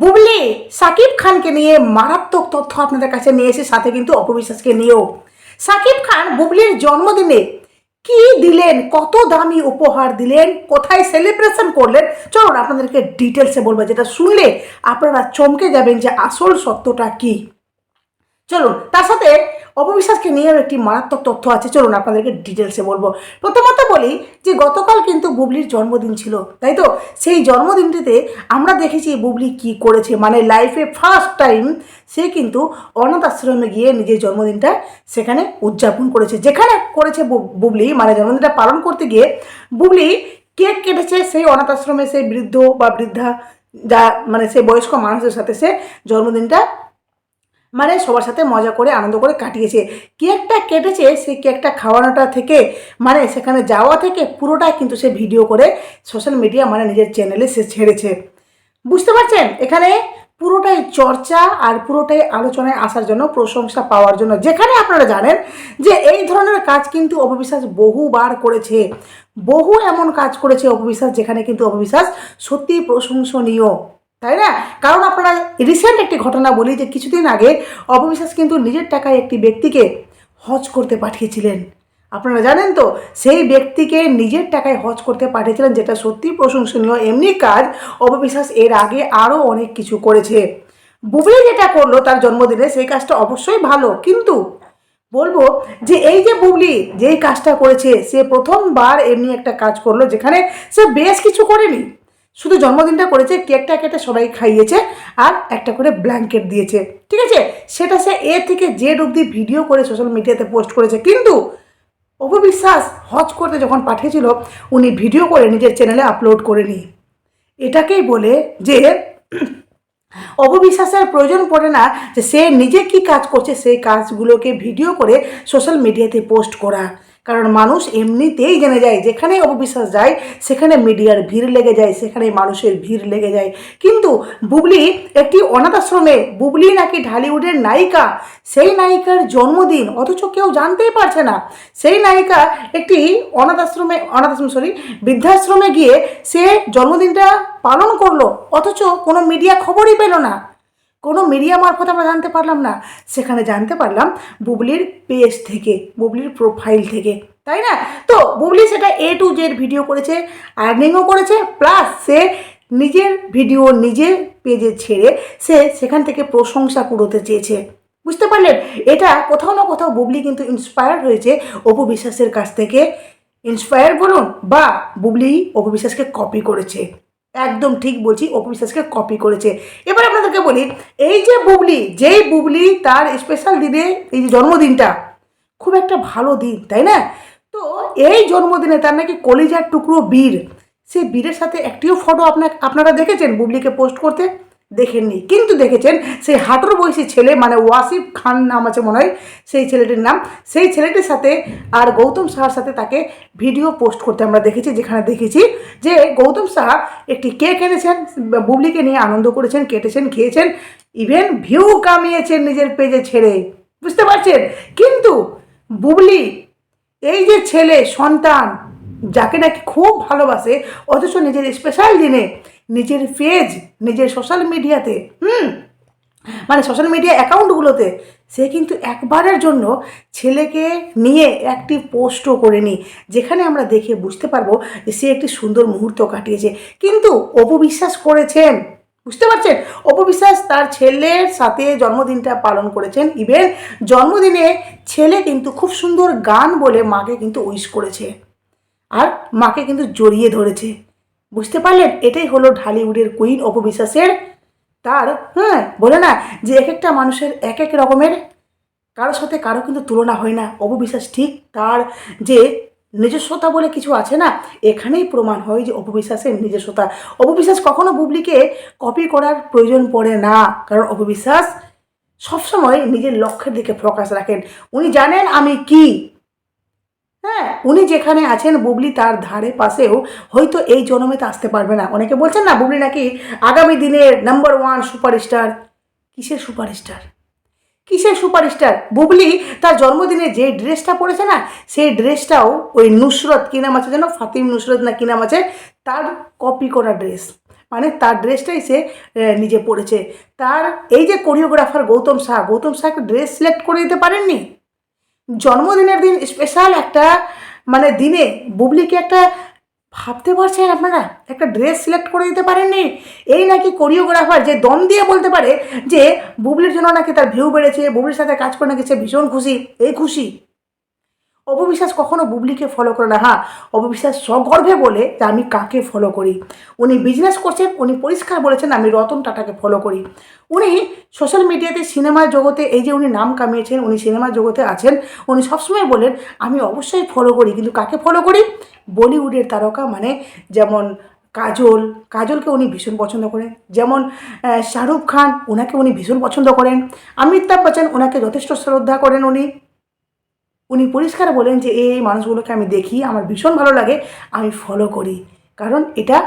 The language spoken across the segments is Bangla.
বুবলি, সাকিব খানকে নিয়ে মারাত্মক তথ্য আপনাদের কাছে নিয়ে এসে সাথে কিন্তু অপবিশ্বাসকে নিয়েও। সাকিব খান বুবলির জন্মদিনে কি দিলেন, কত দামি উপহার দিলেন, কোথায় সেলিব্রেশন করলেন, চলুন আপনাদেরকে ডিটেলসে বলব, যেটা শুনলে আপনারা চমকে যাবেন যে আসল সত্যটা কি। চলুন, তার সাথে অপবিশ্বাসকে নিয়েও একটি মারাত্মক তথ্য আছে। চলুন আপনাদেরকে ডিটেলসে বলব। প্রথমত বলি যে, গতকাল কিন্তু বুবলির জন্মদিন ছিল, তাই তো? সেই জন্মদিনটিতে আমরা দেখেছি বুবলি কি করেছে। মানে লাইফে ফার্স্ট টাইম সে কিন্তু অনাথ আশ্রমে গিয়ে নিজের জন্মদিনটা সেখানে উদযাপন করেছে। যেখানে করেছে বুবলি মানে জন্মদিনটা পালন করতে গিয়ে বুবলি কেক কেটেছে। সেই অনাথ আশ্রমে সেই বৃদ্ধ বা বৃদ্ধা, যা মানে সেই বয়স্ক মানুষদের সাথে সে জন্মদিনটা মানে সবার সাথে মজা করে, আনন্দ করে কাটিয়েছে। কেকটা কেটেছে, সেই কেকটা খাওয়ানোটা থেকে মানে সেখানে যাওয়া থেকে পুরোটাই কিন্তু সে ভিডিও করে সোশ্যাল মিডিয়া মানে নিজের চ্যানেলে সে ছেড়েছে। বুঝতে পারছেন? এখানে পুরোটাই চর্চা আর পুরোটাই আলোচনায় আসার জন্য, প্রশংসা পাওয়ার জন্য। যেখানে আপনারা জানেন যে এই ধরনের কাজ কিন্তু অপবিশ্বাস বহুবার করেছে। বহু এমন কাজ করেছে অপবিশ্বাস, যেখানে কিন্তু অপবিশ্বাস সত্যিই প্রশংসনীয়। তাই না? কারণ আপনারা রিসেন্ট একটি ঘটনা বলি যে কিছুদিন আগে অপবিশ্বাস কিন্তু নিজের টাকায় একটি ব্যক্তিকে হজ করতে পাঠিয়েছিলেন। আপনারা জানেন তো, সেই ব্যক্তিকে নিজের টাকায় হজ করতে পাঠিয়েছিলেন, যেটা সত্যি প্রশংসনীয়। এমনি কাজ অপবিশ্বাস এর আগে আরও অনেক কিছু করেছে। বুবলি যেটা করল তার জন্মদিনে, সেই কাজটা অবশ্যই ভালো। কিন্তু বলব যে এই যে বুবলি যেই কাজটা করেছে, সে প্রথমবার এমনি একটা কাজ করল, যেখানে সে বেশ কিছু করেনি। শুধু জন্মদিনটা করেছে, কেকটা কেটে সবাই খাইয়েছে আর একটা করে ব্ল্যাঙ্কেট দিয়েছে। ঠিক আছে? সেটা সে এ থেকে জেড অবধি ভিডিও করে সোশ্যাল মিডিয়াতে পোস্ট করেছে। কিন্তু অপবিশ্বাস হজ করতে যখন পাঠিয়েছিল, উনি ভিডিও করে নিজের চ্যানেলে আপলোড করেনি এটাকেই বলে যে অপবিশ্বাসের প্রয়োজন পড়ে না যে সে নিজে কি কাজ করছে, সেই কাজগুলোকে ভিডিও করে সোশ্যাল মিডিয়াতে পোস্ট করা। কারণ মানুষ এমনিতেই জেনে যায় যেখানে অপবিশ্বাস যায়, সেখানে মিডিয়ার ভিড় লেগে যায় সেখানে মানুষের ভিড় লেগে যায়। কিন্তু বুবলি একটি অনাথ আশ্রমে, বুবলি নাকি ঢালিউডের নায়িকা? সেই নায়িকার জন্মদিন, অথচ কেউ জানতেই পারছে না। সেই নায়িকা একটি অনাথ আশ্রমে, অনাথ আশ্রম সরি বৃদ্ধাশ্রমে গিয়ে সে জন্মদিনটা পালন করল, অথচ কোনো মিডিয়া খবরই পেল না। কোনো মিডিয়া মারফত আমরা জানতে পারলাম না। সেখানে জানতে পারলাম বুবলির পেজ থেকে, বুবলির প্রোফাইল থেকে। তাই না? তো বুবলি সেটা এ টু জেড ভিডিও করেছে আর্নিংও করেছে প্লাস সে নিজের ভিডিও নিজের পেজে ছেড়ে সে সেখান থেকে প্রশংসা কুড়োতে চেয়েছে। বুঝতে পারলেন? এটা কোথাও না কোথাও বুবলি কিন্তু ইন্সপায়ার হয়েছে অপু বিশ্বাসের কাছ থেকে। ইন্সপায়ার বলুন বা বুবলি অপু বিশ্বাসকে কপি করেছে। একদম ঠিক বলছি অপু বিশ্বাসকে কপি করেছে। এবার আপনাদেরকে বলি, এই যে বুবলি, যেই বুবলি তার স্পেশাল দিনে এই যে জন্মদিনটা, খুব একটা ভালো দিন, তাই না? তো এই জন্মদিনে তার নাকি কলিজার টুকরো বীর, সে বীরের সাথে একটিও ফটো আপনার আপনারা দেখেছেন বুবলিকে পোস্ট করতে? দেখেননি। কিন্তু দেখেছেন, সেই হাঁটুর বয়সী ছেলে মানে ওয়াসিফ খান নাম আছে মনে হয়, সেই ছেলেটির নাম, সেই ছেলেটির সাথে আর গৌতম সাহার সাথে তাকে ভিডিও পোস্ট করতে আমরা দেখেছি, যেখানে দেখেছি যে গৌতম সাহা একটি কেক এনেছেন, বুবলিকে নিয়ে আনন্দ করেছেন, কেটেছেন, খেয়েছেন, ইভেন ভিউ কামিয়েছেন নিজের পেজে ছেড়ে। বুঝতে পারছেন? কিন্তু বুবলি, এই যে ছেলে, সন্তান যাকে নাকি খুব ভালোবাসে, অথচ নিজের স্পেশাল দিনে, নিজের পেজ নিজের সোশ্যাল মিডিয়াতে হুম? মানে সোশ্যাল মিডিয়া অ্যাকাউন্টগুলোতে সে কিন্তু একবারের জন্য ছেলেকে নিয়ে একটি পোস্টও করেনি, যেখানে আমরা দেখে বুঝতে পারব যে সে একটি সুন্দর মুহূর্ত কাটিয়েছে। কিন্তু অপবিশ্বাস করেছেন, বুঝতে পারছেন? অপবিশ্বাস তার ছেলের সাথে জন্মদিনটা পালন করেছেন। ইভেন জন্মদিনে ছেলে কিন্তু খুব সুন্দর গান বলে মাকে কিন্তু উইশ করেছে। আর মাকে কিন্তু জড়িয়ে ধরেছে। বুঝতে পারলেন? এটাই হলো ঢালিউডের কুইন অপবিশ্বাসের তার হ্যাঁ বলে না যে এক একটা মানুষের এক এক রকমের কারোর সাথে কারও কিন্তু তুলনা হয় না। অপবিশ্বাস ঠিক তার যে নিজস্বতা বলে কিছু আছে না, এখানেই প্রমাণ হয় যে অপবিশ্বাসের নিজস্বতা। অপবিশ্বাস কখনো বুবলিকে কপি করার প্রয়োজন পড়ে না, কারণ অপবিশ্বাস সবসময় নিজের লক্ষ্যের দিকে ফোকাস রাখেন। উনি জানেন আমি কি হ্যাঁ। উনি যেখানে আছেন, বুবলি তার ধারে পাশেও হয়তো এই জন্মেতে আসতে পারবে না। অনেকে বলছেন, না, বুবলি নাকি আগামী দিনের নাম্বার ওয়ান সুপারস্টার কিসের সুপারস্টার কিসের সুপারস্টার বুবলি তার জন্মদিনে যে ড্রেসটা পরেছে না, সেই ড্রেসটাও ওই নুসরত কী নাম আছে যেন, ফাতিম নুসরত না কী নাম আছে, তার কপি করা ড্রেস মানে তার ড্রেসটাই সে নিজে পরেছে। তার এই যে কোরিওগ্রাফার গৌতম শাহ, গৌতম শাহকে ড্রেস সিলেক্ট করে দিতে পারেননি? জন্মদিনের দিন স্পেশাল একটা মানে দিনে বুবলিকে একটা ভাবতে পারছেন আপনারা? একটা ড্রেস সিলেক্ট করে দিতে পারেননি? এই নাকি কোরিওগ্রাফার যে দম দিয়ে বলতে পারে যে বুবলির জন্য নাকি তার ভিউ বেড়েছে, বুবলির সাথে কাজ করে নাকি সে ভীষণ খুশি, এই খুশি। অপবিশ্বাস কখনো বুবলিকে ফলো করে না। হ্যাঁ অপবিশ্বাস সগর্বে বলে যে আমি কাকে ফলো করি? উনি বিজনেস করছেন, উনি পরিষ্কার বলেছেন আমি রতন টাটাকে ফলো করি। উনি সোশ্যাল মিডিয়াতে সিনেমার জগতে এই যে উনি নাম কামিয়েছেন, উনি সিনেমার জগতে আছেন, উনি সবসময় বলেন, আমি অবশ্যই ফলো করি, কিন্তু কাকে ফলো করি? বলিউডের তারকা মানে যেমন কাজল, কাজলকে উনি ভীষণ পছন্দ করেন। যেমন শাহরুখ খান ওনাকে উনি ভীষণ পছন্দ করেন। অমিতাভ বচ্চন ওনাকে যথেষ্ট শ্রদ্ধা করেন উনি। উনি পরিষ্কার বলেন যে, এই মানুষগুলোকে আমি দেখি, আমার ভীষণ ভালো লাগে, আমি ফলো করি। কারণ এটা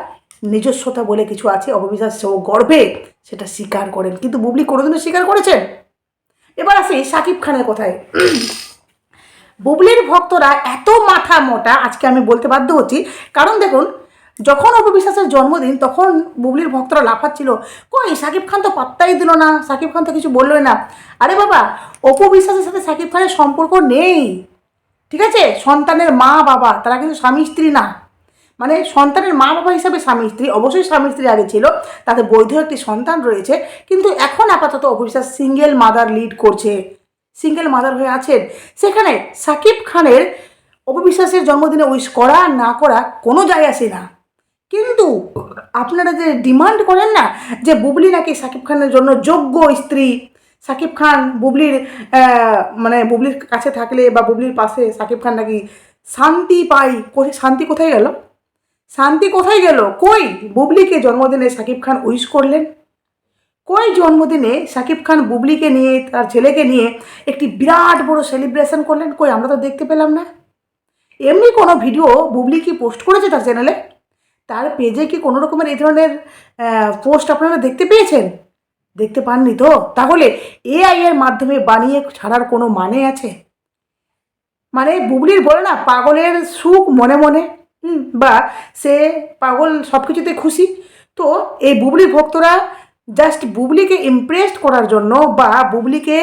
নিজস্বতা বলে কিছু আছে অপবিশ্বাস ও গর্বে সেটা স্বীকার করেন। কিন্তু বুবলি কোনোদিনও স্বীকার করেছেন? এবার আসি সাকিব খানের কথায়। বুবলির ভক্তরা এত মাথা মোটা, আজকে আমি বলতে বাধ্য হচ্ছি, কারণ দেখুন যখন অপবিশ্বাসের জন্মদিন, তখন বুবলির ভক্তরা লাফাচ্ছিল, কই, সাকিব খান তো পাত্তাই দিল না, সাকিব খান তো কিছু বললোই না। আরে বাবা, অপবিশ্বাসের সাথে সাকিব খানের সম্পর্ক নেই। ঠিক আছে, সন্তানের মা বাবা তারা কিন্তু স্বামী স্ত্রী না। মানে সন্তানের মা বাবা হিসাবে স্বামী স্ত্রী, অবশ্যই স্বামী স্ত্রী আগে ছিল, তাতে বৈধ একটি সন্তান রয়েছে, কিন্তু এখন আপাতত অপবিশ্বাস সিঙ্গেল মাদার লিড করছে। সিঙ্গেল মাদার হয়ে আছেন? সেখানে সাকিব খানের অপবিশ্বাসের জন্মদিনে উইশ করা না করা কোনো যায় আসে না। কিন্তু আপনারা যে ডিমান্ড করেন না, যে বুবলি নাকি সাকিব খানের জন্য যোগ্য স্ত্রী, সাকিব খান বুবলির মানে বুবলির কাছে থাকলে বা বুবলির পাশে সাকিব খান নাকি শান্তি পাই শান্তি কোথায় গেল? শান্তি কোথায় গেল? কই? বুবলিকে জন্মদিনে সাকিব খান উইশ করলেন? কই জন্মদিনে সাকিব খান বুবলিকে নিয়ে, তার ছেলেকে নিয়ে একটি বিরাট বড় সেলিব্রেশন করলেন? কই, আমরা তো দেখতে পেলাম না। এমনি কোনো ভিডিও বুবলি কি পোস্ট করেছে তার চ্যানেলে তার পেজে কি কোনো রকমের এই ধরনের পোস্ট আপনারা দেখতে পেয়েছেন? দেখতে পাননি তো? তাহলে এআই এর মাধ্যমে বানিয়ে ছাড়ার কোনো মানে আছে? মানে বুবলির বলে না, পাগলের সুখ মনে মনে বা সে পাগল সব কিছুতে খুশি। তো এই বুবলির ভক্তরা জাস্ট বুবলিকে ইমপ্রেসড করার জন্য বা বুবলিকে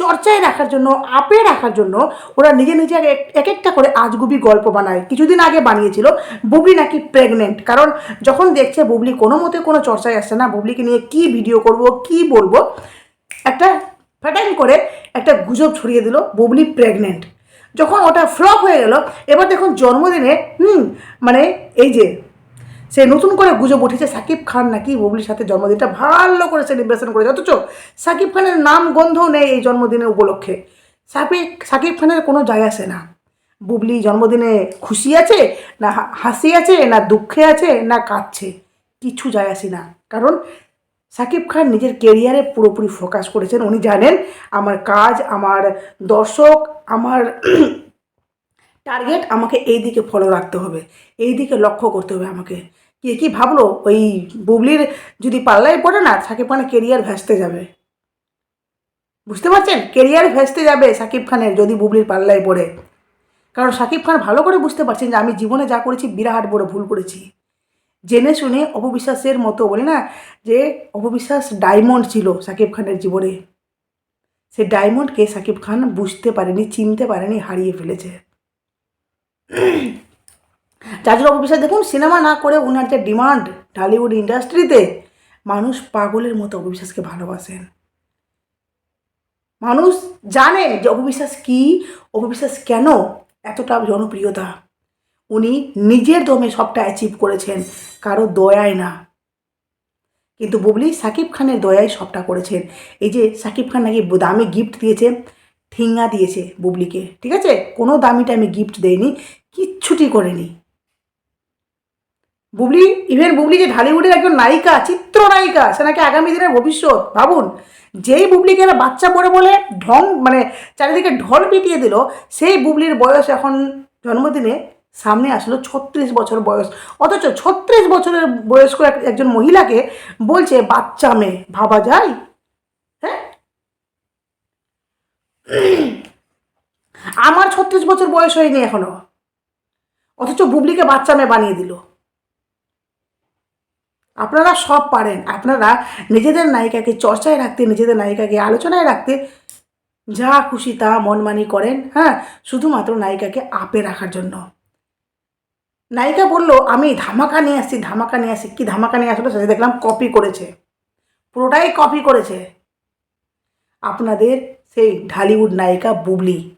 চর্চায় রাখার জন্য, আপে রাখার জন্য ওরা নিজে নিজে এক এক একটা করে আজগুবি গল্প বানায়। কিছুদিন আগে বানিয়েছিল, বুবলি নাকি প্রেগনেন্ট কারণ যখন দেখছে বুবলি কোনো মতে কোনো চর্চায় আসছে না, বুবলিকে নিয়ে কি ভিডিও করব, কি বলব, একটা ফ্যাটাইন করে একটা গুজব ছড়িয়ে দিল, বুবলি প্রেগনেন্ট যখন ওটা ফ্লপ হয়ে গেল, এবার দেখুন জন্মদিনে, হুম মানে এই যে সে নতুন করে গুজব উঠেছে সাকিব খান নাকি বুবলির সাথে জন্মদিনটা ভালো করে সেলিব্রেশন করেছে। অথচ সাকিব খানের নাম গন্ধও নেই এই জন্মদিনের উপলক্ষে। সাকিব সাকিব খানের কোনো যায় আসে না। বুবলি জন্মদিনে খুশি আছে, না হাসি আছে, না দুঃখে আছে, না কাঁদছে। কিছু যায় আসে না। কারণ সাকিব খান নিজের কেরিয়ারে পুরোপুরি ফোকাস করেছেন। উনি জানেন, আমার কাজ, আমার দর্শক, আমার টার্গেট আমাকে এই দিকে ফলো রাখতে হবে। এই দিকে লক্ষ্য করতে হবে আমাকে। কে, কি ভাবলো? ওই বুবলির যদি পাল্লায় পড়ে না, সাকিব খানের কেরিয়ার ভেস্তে যাবে। বুঝতে পারছেন? কেরিয়ার ভেস্তে যাবে সাকিব খানের যদি বুবলির পাল্লায় পড়ে। কারণ সাকিব খান ভালো করে বুঝতে পারছেন যে, আমি জীবনে যা করেছি বিরাট বড় ভুল করেছি। জেনে শুনে অপবিশ্বাসের মতো বলে না, যে অপবিশ্বাস ডায়মন্ড ছিল সাকিব খানের জীবনে। সে ডায়মন্ডকে সাকিব খান বুঝতে পারেনি, চিনতে পারেনি, হারিয়ে ফেলেছে। জন্য অপবিশ্বাস দেখুন সিনেমা না করে ওনার যে ডিমান্ড ঢালিউড ইন্ডাস্ট্রিতে মানুষ পাগলের মতো অপবিশ্বাসকে ভালোবাসেন। মানুষ জানেন যে অপবিশ্বাস কী, অপবিশ্বাস কেন এতটা জনপ্রিয়তা। উনি নিজের দমে সবটা অ্যাচিভ করেছেন, কারও দয়ায় না। কিন্তু বুবলি, সাকিব খানের দয়ায় সবটা করেছেন। এই যে সাকিব খান নাকি দামি গিফট দিয়েছে, ঠিঙ্গা দিয়েছে বুবলিকে, ঠিক আছে? কোনো দামি টাইমে গিফট দেয়নি কিচ্ছুটি করেনি। বুবলি ইভেন বুবলি যে ঢালিউডের একজন নায়িকা, চিত্রনায়িকা, সে নাকি আগামী দিনের ভবিষ্যৎ। ভাবুন, যেই বুবলিকে এরা বাচ্চা পড়ে বলে ঢং মানে চারিদিকে ঢল পিটিয়ে দিল, সেই বুবলির বয়স এখন জন্মদিনে সামনে আসলো ছত্রিশ বছর বয়স। অথচ ছত্রিশ বছরের বয়স্ক এক- একজন মহিলাকে বলছে, বাচ্চা মেয়ে, ভাবা যায়? হ্যাঁ? আমার ছত্রিশ বছর বয়স হয়নি এখনও। অথচ বুবলিকে বাচ্চা মেয়ে বানিয়ে দিল। আপনারা সব পারেন। আপনারা নিজেদের নায়িকাকে চর্চায় রাখতে, নিজেদের নায়িকাকে আলোচনায় রাখতে যা খুশি তা মনমানি করেন হ্যাঁ? শুধুমাত্র নায়িকাকে আপে রাখার জন্য। নায়িকা বলল, আমি ধামাকা নিয়ে আসছি, ধামাকা নিয়ে আসছি। কী ধামাকা নিয়ে আসলো? সেটা দেখলাম কপি করেছে। পুরোটাই কপি করেছে। আপনাদের সেই ঢালিউড নায়িকা বুবলি।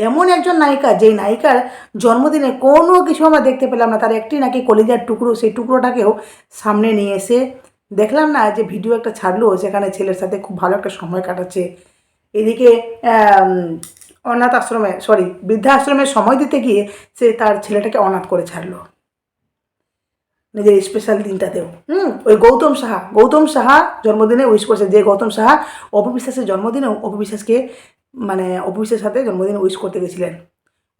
এমন একজন নায়িকা, যেই নায়িকার জন্মদিনে কোনো কিছু আমরা দেখতে পেলাম না, তার একটি নাকি কলিজার টুকরো, সেই টুকরোটাকেও সামনে নিয়ে এসে দেখলাম না যে ভিডিও একটা ছাড়লো সেখানে ছেলের সাথে খুব ভালো একটা সময় কাটাচ্ছে। এদিকে অনাথ আশ্রমে সরি বৃদ্ধাশ্রমে সময় দিতে গিয়ে সে তার ছেলেটাকে অনাথ করে ছাড়লো। নিজের স্পেশাল দিনটাতেও। হুম, ওই গৌতম সাহা গৌতম সাহা জন্মদিনে উইশ করেছে। যে গৌতম সাহা অপবিশ্বাসের জন্মদিনেও অপবিশ্বাসকে মানে অপবিশ্বাসের সাথে জন্মদিন উইশ করতে গেছিলেন।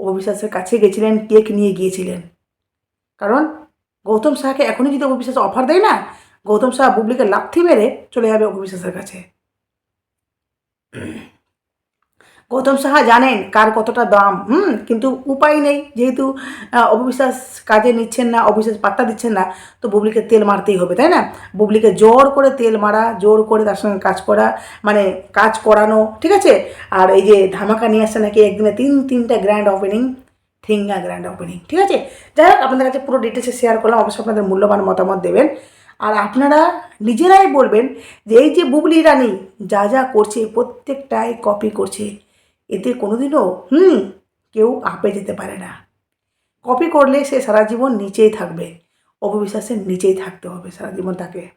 অপবিশ্বাসের কাছে গেছিলেন, কেক নিয়ে গিয়েছিলেন। কারণ গৌতম শাহকে এখনই যদি অপবিশ্বাস অফার দেয় না, গৌতম সাহা বুবলিকে লাথি মেরে চলে যাবে অপবিশ্বাসের কাছে। গৌতম সাহা জানেন কার কতটা দাম, হুম, কিন্তু উপায় নেই, যেহেতু অবিশ্বাস কাজে নিচ্ছেন না, অবিশ্বাস পাত্তা দিচ্ছেন না, তো বুবলিকে তেল মারতেই হবে, তাই না? বুবলিকে জোর করে তেল মারা, জোর করে তার সঙ্গে কাজ করা মানে কাজ করানো, ঠিক আছে? আর এই যে ধামাকা নিয়ে আসছে নাকি একদিনে তিন, তিনটা গ্র্যান্ড ওপেনিং থিঙ্গা গ্র্যান্ড ওপেনিং ঠিক আছে? যাই হোক, আপনাদের কাছে পুরো ডিটেলসে শেয়ার করলাম, অবশ্যই আপনাদের মূল্যবান মতামত দেবেন। আর আপনারা নিজেরাই বলবেন যে এই যে বুবলি রানী যা যা করছে, প্রত্যেকটাই কপি করছে এতে কোনোদিনও, হুম, কেউ আপে যেতে পারে না। কপি করলে সে সারা জীবন নিচেই থাকবে। অপবিশ্বাসের নিচেই থাকতে হবে সারা জীবন তাকে।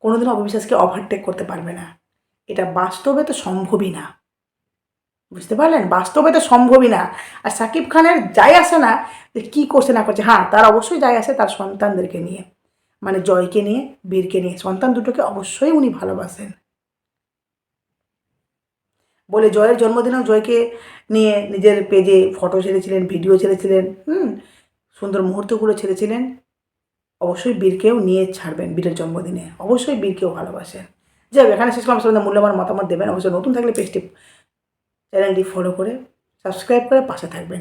কোনোদিনও অপবিশ্বাসকে ওভারটেক করতে পারবে না। এটা বাস্তবে তো সম্ভবই না। বুঝতে পারলেন? বাস্তবে তো সম্ভবই না। আর সাকিব খানের যাই আসে না যে কী করছে, না করছে। হ্যাঁ তার অবশ্যই যাই আসে তার সন্তানদেরকে নিয়ে। মানে জয়কে নিয়ে, বীরকে নিয়ে। সন্তান দুটোকে অবশ্যই উনি ভালোবাসেন। বলে জয়ের জন্মদিনেও জয়কে নিয়ে নিজের পেজে ফটো ছেড়েছিলেন ভিডিও ছেড়েছিলেন, হুম? সুন্দর মুহূর্তগুলো ছেড়েছিলেন। অবশ্যই বীরকেও নিয়ে ছাড়বেন বীরের জন্মদিনে। অবশ্যই বীরকেও ভালোবাসেন। যাই এখানে শেষ করলাম। আপনাদের মূল্যবান মতামত দেবেন। অবশ্যই নতুন থাকলে পেজটি চ্যানেলটি ফলো করে সাবস্ক্রাইব করে পাশে থাকবেন।